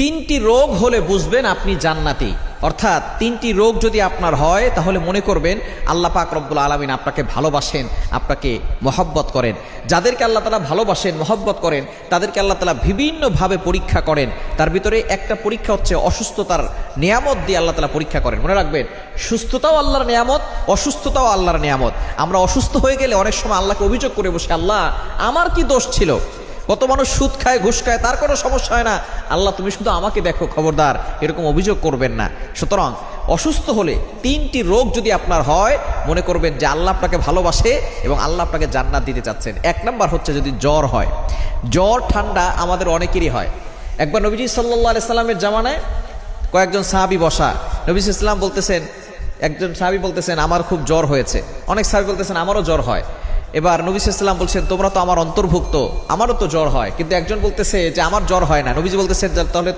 তিনটি রোগ হলে বুঝবেন আপনি জান্নাতি। অর্থাৎ তিনটি রোগ যদি আপনার হয়, তাহলে মনে করবেন আল্লাহ পাক রব্বুল আলমিন আপনাকে ভালোবাসেন, আপনাকে মহব্বত করেন। যাদেরকে আল্লাহ তালা ভালোবাসেন, মহব্বত করেন, তাদেরকে আল্লাহ তালা বিভিন্নভাবে পরীক্ষা করেন। তার ভিতরে একটা পরীক্ষা হচ্ছে অসুস্থতার নিয়ামত দিয়ে আল্লাহ তালা পরীক্ষা করেন। মনে রাখবেন, সুস্থতাও আল্লাহর নিয়ামত, অসুস্থতাও আল্লাহর নিয়ামত। আমরা অসুস্থ হয়ে গেলে অনেক সময় আল্লাহকে অভিযোগ করে বসে, আল্লাহ, আমার কি দোষ ছিল? কত মানুষ সুদ খায়, ঘুষ খায়, তার কোনো সমস্যা হয় না। আল্লাহ, তুমি শুধু আমাকে দেখো, খবরদার। এরকম অভিযোগ করবেন না। সুতরাং অসুস্থ হলে তিনটি রোগ যদি আপনার হয়, মনে করবেন যে আল্লাহ আপনাকে ভালোবাসে এবং আল্লাহ আপনাকে জান্নাত দিতে চাচ্ছেন। এক নাম্বার হচ্ছে যদি জ্বর হয়। জ্বর, ঠান্ডা আমাদের অনেকেরই হয়। একবার নবীজি সাল্লাহ সাল্লামের জামানায় কয়েকজন সাহাবি বসা। নবী ইসলাম বলতেছেন, একজন সাহাবি বলতেছেন, আমার খুব জ্বর হয়েছে। অনেক সাহাবি বলতেছেন, আমারও জ্বর হয়। এবার নবীজ ইসলাম বলছেন, তোমরা তো আমার অন্তর্ভুক্ত। আমারও তো জ্বর হয়। কিন্তু একজন বলতেছে যে, আমার জ্বর হয় না। নবীজি বলতেছেন তাহলে